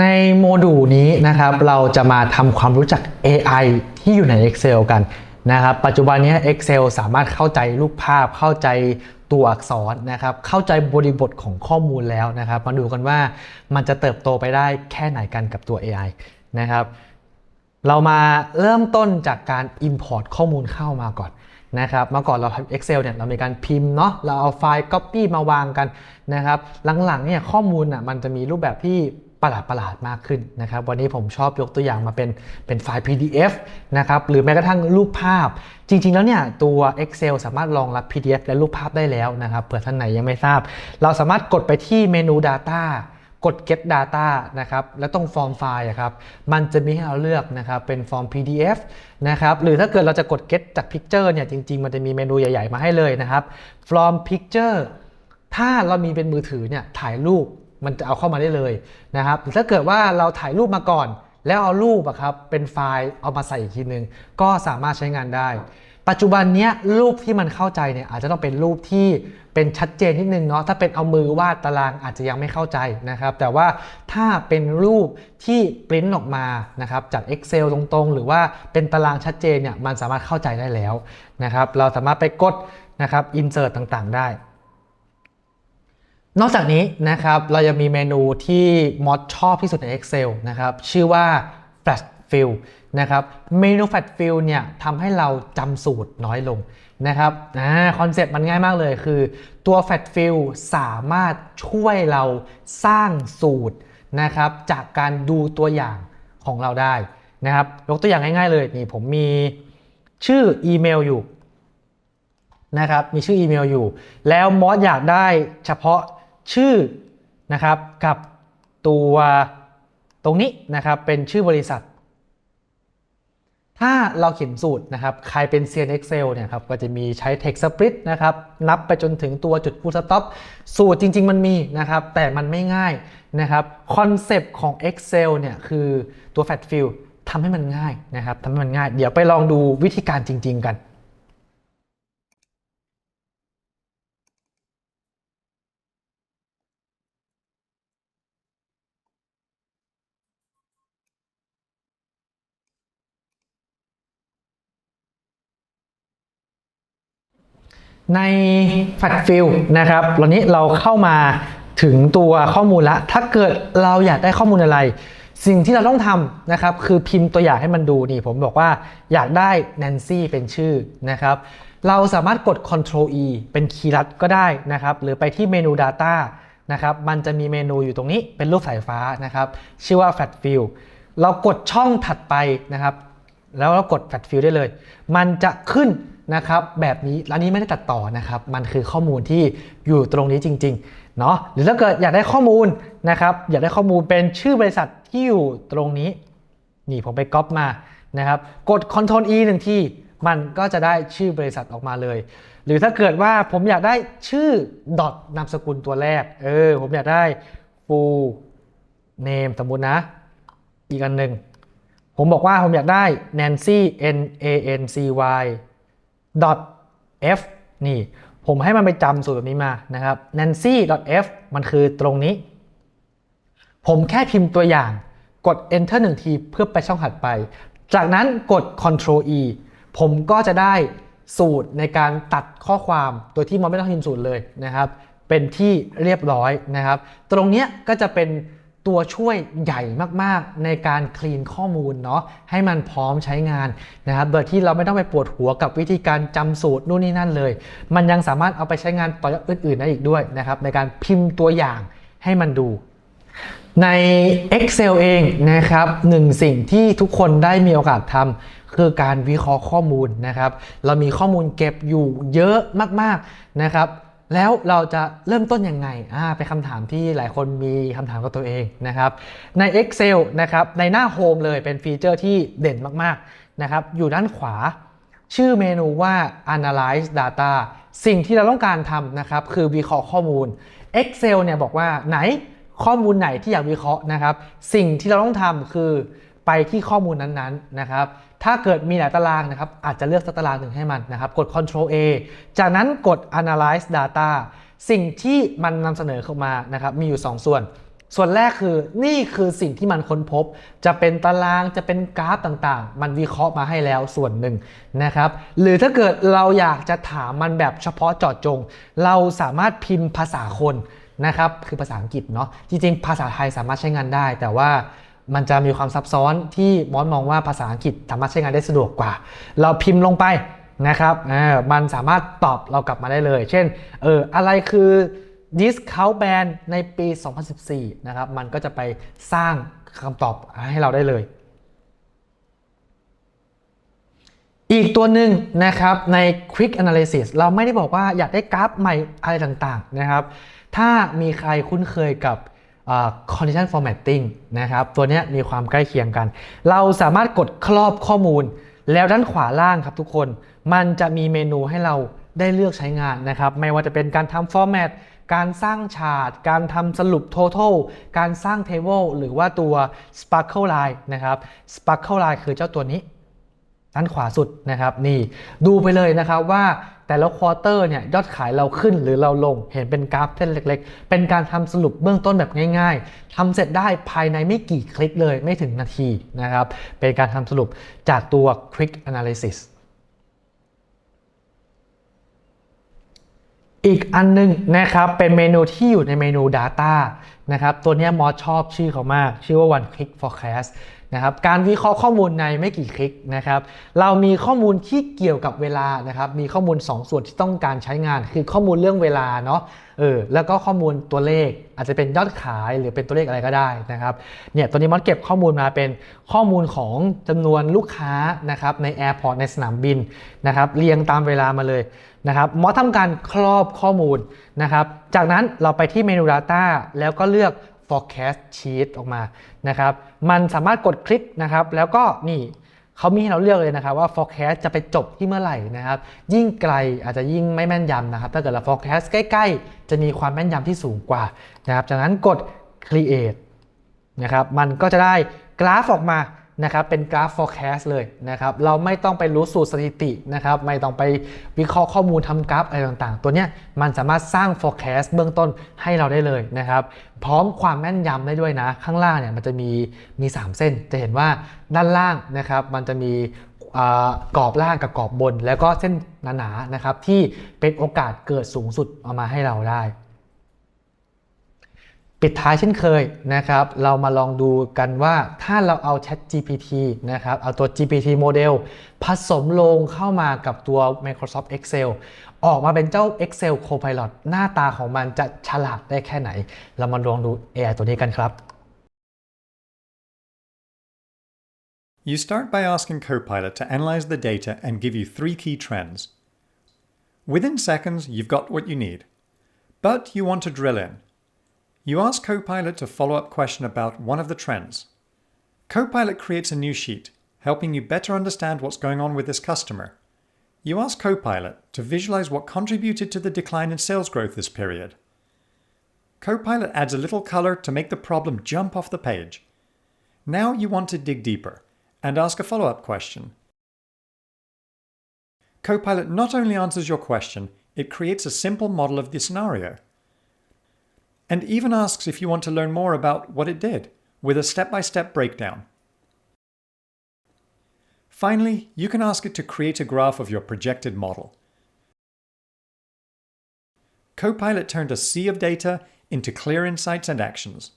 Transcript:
ในโมดูลนี้นะครับเราจะมาทำความรู้จัก AI ที่อยู่ใน Excel กันนะครับปัจจุบันนี้ Excel สามารถเข้าใจรูปภาพ เข้าใจตัวอักษรนะครับ เข้าใจบริบทของข้อมูลแล้วนะครับ มาดูกันว่ามันจะเติบโตไปได้แค่ไหนกันกับตัว AI นะครับ เรามาเริ่มต้นจากการ Import ข้อมูลเข้ามาก่อนนะครับเมื่อก่อนเราทำ Excel เนี่ยเรามีการพิมพ์เนาะเราเอาไฟล์ Copy มาวางกันนะครับ หลังๆเนี่ยข้อมูลอะมันจะมีรูปแบบที่ ประหลาดประหลาดๆมากขึ้นนะครับ วันนี้ผมชอบยกตัวอย่างมาเป็นเป็นไฟล์ PDF นะครับหรือแม้กระทั่งรูปภาพ จริง ๆ แล้วเนี่ยตัว Excel สามารถรองรับ PDF และรูปภาพได้แล้วนะครับเผื่อท่านไหนยังไม่ทราบ เราสามารถกดไปที่เมนู Data กด get data นะครับ แล้วตรงฟอร์มไฟล์ครับ มันจะมีให้เราเลือกนะครับ เป็นฟอร์ม PDF นะครับ หรือถ้าเกิดเราจะกด get จาก picture เนี่ย จริง ๆ มันจะมีเมนูใหญ่ ๆ มาให้เลยนะครับ from picture ถ้าเรามีเป็นมือถือเนี่ย ถ่ายรูป มันจะเอาเข้ามาได้เลยนะครับถ้าเกิดว่าเราถ่ายรูปมาก่อน แล้วเอารูปอะครับเป็นไฟล์เอามาใส่อีกทีนึง ก็สามารถใช้งานได้ ปัจจุบันนี้รูปที่มันเข้าใจเนี่ยอาจจะต้องเป็นรูปที่เป็นชัดเจนนิดนึงเนาะถ้าเป็นเอามือวาดตารางอาจจะยังไม่เข้าใจนะครับ แต่ว่าถ้าเป็นรูปที่ปริ้นออกมานะครับจาก Excel ตรงๆ หรือว่าเป็นตารางชัดเจนเนี่ยมันสามารถเข้าใจได้แล้วนะครับเราสามารถไปกดนะครับ insert ต่างๆ ได้ นอกจากนี้นะครับเรายังมีเมนูที่มอดชอบที่สุดใน Excel นะครับชื่อว่า Flash Fill นะครับเมนู Flash Fill เนี่ยทำให้เราจำสูตรน้อยลงนะครับคอนเซ็ปต์มันง่ายมากเลยคือ ตัว Flash Fill สามารถช่วยเราสร้างสูตรนะครับจากการดูตัวอย่างของเราได้นะครับยกตัวอย่างง่ายๆเลยนี่ผมมีชื่ออีเมลอยู่นะครับมีชื่ออีเมลอยู่ แล้วมอสอยากได้เฉพาะ ชื่อนะครับกับตัวตรงนี้นะครับเป็นชื่อบริษัท ถ้าเราเขียนสูตรนะครับใครเป็น CN Excel เนี่ยครับก็จะมีใช้ text split นะครับนับไปจนถึงตัวจุด full stop สูตรจริง ๆ มันมีนะครับแต่มันไม่ง่ายนะครับคอนเซปต์ของ Excel เนี่ยคือตัว fat fill ทำให้มันง่ายนะครับทำให้มันง่าย เดี๋ยวไปลองดูวิธีการจริง ๆ กัน ใน f a t f i l นะครับวันนี้เราเข้ามาถึงตัวข้อมูลละ ถ้าเกิดเราอยากได้ข้อมูลอะไร สิ่งที่เราต้องทำนะครับ คือพิมพ์ตัวอย่างให้มันดูนี่ ผมบอกว่าอยากได้ Nancy เป็นชื่อนะครับ เราสามารถกด Ctrl E เป็นคีย์ลัดก็ได้นะครับ หรือไปที่เมนู Data นะครับ มันจะมีเมนูอยู่ตรงนี้เป็นรูปสายฟ้านะครับ ชื่อว่า Fat Fill เรากดช่องถัดไปนะครับ แล้วเรากด Fat Fill ได้เลย มันจะขึ้น นะครับแบบนี้ร้านนี้ไม่ได้ตัดต่อนะครับมันคือข้อมูลที่อยู่ตรงนี้จริงๆเนาะหรือถ้าเกิดอยากได้ข้อมูลนะครับอยากได้ข้อมูลเป็นชื่อบริษัทที่อยู่ตรงนี้นี่ผมไปก๊อปมานะครับกด Ctrl E หนึ่งที่มันก็จะได้ชื่อบริษัทออกมาเลย หรือถ้าเกิดว่าผมอยากได้ชื่อดอทนามสกุลตัวแรกเออผมอยากได้ full name สมมุตินะ อีกอันหนึ่งผมบอกว่าผมอยากได้ Nancy N A N C Y f นี่ผมให้มันไปจำสูตรแบบนี้มานะครับ nancy dot f มันคือตรงนี้ ผมแค่พิมพ์ตัวอย่างกด enter หนึ่งทีเพื่อไปช่องถัดไป จากนั้นกด control e ผมก็จะได้สูตรในการตัดข้อความโดยที่มันไม่ต้องพิมพ์สูตรเลยนะครับ เป็นที่เรียบร้อยนะครับ ตรงเนี้ยก็จะเป็น ตัวช่วยใหญ่มากๆ ในการคลีนข้อมูลเนาะให้มันพร้อมใช้งานนะครับโดยที่เราไม่ต้องไปปวดหัวกับวิธีการจำสูตรนู่นนี่นั่นเลย มันยังสามารถเอาไปใช้งานต่อยอดอื่นๆได้อีกด้วยนะครับในการพิมพ์ตัวอย่างให้มันดูใน Excel เองนะครับหนึ่งสิ่งที่ทุกคนได้มีโอกาสทำคือการวิเคราะห์ข้อมูลนะครับ เรามีข้อมูลเก็บอยู่เยอะมากๆนะครับ แล้วเราจะเริ่มต้นยังไงอ่าเป็นคำถามที่หลายคนมีคำถามกับตัวเองนะครับใน Excel นะครับในหน้า Home เลยเป็นฟีเจอร์ที่เด่นมากๆนะครับอยู่ด้านขวา ชื่อเมนูว่า analyze data สิ่งที่เราต้องการทำนะครับคือวิเคราะห์ข้อมูล Excel เนี่ยบอกว่าไหนข้อมูลไหนที่อยากวิเคราะห์นะครับ สิ่งที่เราต้องทำคือ ไปที่ข้อมูลนั้นๆนะครับ ถ้าเกิดมีหลายตารางนะครับ อาจจะเลือกสักตารางหนึ่งให้มันนะครับ กด Ctrl A จากนั้นกด analyze data สิ่งที่มันนำเสนอเข้ามานะครับ มีอยู่ 2 ส่วน ส่วนแรกคือนี่คือสิ่งที่มันค้นพบ จะเป็นตารางจะเป็นกราฟต่างๆ มันวิเคราะห์มาให้แล้วส่วนหนึ่งนะครับ หรือถ้าเกิดเราอยากจะถามมันแบบเฉพาะเจาะจง เราสามารถพิมพ์ภาษาคนนะครับ คือภาษาอังกฤษเนาะจริงๆ ภาษาไทยสามารถใช้งานได้ แต่ว่า มันจะมีความซับซ้อนที่มอสมองว่าภาษาอังกฤษสามารถใช้งานได้สะดวกกว่า เราพิมพ์ลงไปนะครับมันสามารถตอบเรากลับมาได้เลย เช่นเอออะไรคือ discount band ในปี 2014 นะครับ มันก็จะไปสร้างคำตอบให้เราได้เลย อีกตัวหนึ่งนะครับใน Quick Analysis เราไม่ได้บอกว่าอยากได้กราฟใหม่อะไรต่างๆนะครับ ถ้ามีใครคุ้นเคยกับ condition formatting นะครับ ตัวนี้มีความใกล้เคียงกัน เราสามารถกดครอบข้อมูล แล้วด้านขวาล่างครับทุกคน มันจะมีเมนูให้เราได้เลือกใช้งานนะครับ ไม่ว่าจะเป็นการทำ format การสร้างชาร์ตการทำสรุป total การสร้าง table หรือว่าตัว sparkle line นะครับ sparkle line คือเจ้าตัวนี้ ด้านขวาสุดนะครับ นี่ดูไปเลยนะครับว่า แต่และควอเตอร์เนี่ยยอดขายเราขึ้นหรือเราลง เห็นเป็นกราฟเส้นเล็ก ๆ เป็นการทำสรุปเบื้องต้นแบบง่าย ๆทำเสร็จได้ภายในไม่กี่คลิกเลยไม่ถึงนาทีนะครับ เป็นการทำสรุปจากตัว Quick Analysis อีกอันหนึงนะครับเป็นเมนูที่อยู่ในเมนู Data นะครับตัวนี้มอชอบชื่อเขามาก ชื่อว่า One Click Forecast นะครับการวิเคราะห์ข้อมูลในไม่กี่คลิกนะครับเรามีข้อมูลที่เกี่ยวกับเวลานะครับมีข้อมูล 2 ส่วนที่ต้องการใช้งาน คือข้อมูลเรื่องเวลาเนาะเออแล้วก็ข้อมูลตัวเลขอาจจะเป็นยอดขายหรือเป็นตัวเลขอะไรก็ได้นะครับเนี่ยตัวนี้มอสเก็บข้อมูลมาเป็นข้อมูลของจำนวนลูกค้านะครับในแอร์พอร์ตในสนามบินนะครับเรียงตามเวลามาเลยนะครับมอสทำการครอบข้อมูลนะครับจากนั้นเราไปที่เมนู Data แล้วก็เลือก forecast sheet ออกมานะครับ มันสามารถกดคลิกนะครับ แล้วก็นี่เขามีให้เราเลือกเลยนะครับว่า forecast จะไปจบที่เมื่อไหร่นะครับ ยิ่งไกลอาจจะยิ่งไม่แม่นยำนะครับ ถ้าเกิดเรา forecast ใกล้ ๆ จะมีความแม่นยำที่สูงกว่านะครับจากนั้นกด create นะครับ มันก็จะได้กราฟออกมา นะครับเป็นกราฟ forecast เลยนะครับเราไม่ต้องไปรู้สูตรสถิตินะครับไม่ต้องไปวิเคราะห์ข้อมูลทำกราฟอะไรต่างๆ ตัวเนี้ยมันสามารถสร้าง forecast เบื้องต้นให้เราได้เลยนะครับพร้อมความแม่นยำได้ด้วยนะ ข้างล่างเนี่ยมันจะมีมี 3 เส้น จะเห็นว่าด้านล่างนะครับมันจะมีกรอบล่างกับกรอบบน แล้วก็เส้นหนาๆนะครับที่เป็นโอกาสเกิดสูงสุดเอามาให้เราได้ ปิดท้ายเช่นเคยนะครับ เรามาลองดูกันว่าถ้าเราเอา Chat GPT นะครับ เอาตัว GPT โมเดลผสมลงเข้ามากับตัว Microsoft Excel ออกมาเป็นเจ้า Excel Copilot หน้าตาของมันจะฉลาดได้แค่ไหน เรามาลองดู AI ตัวนี้กันครับ You start by asking Copilot to analyze the data and give you three key trends. Within seconds, you've got what you need. But you want to drill in. You ask Copilot to follow up question about one of the trends. Copilot creates a new sheet, helping you better understand what's going on with this customer. You ask Copilot to visualize what contributed to the decline in sales growth this period. Copilot adds a little color to make the problem jump off the page. Now you want to dig deeper and ask a follow up question. Copilot not only answers your question, it creates a simple model of the scenario. And even asks if you want to learn more about what it did, with a step by step breakdown. Finally, you can ask it to create a graph of your projected model. Copilot turned a sea of data into clear insights and actions.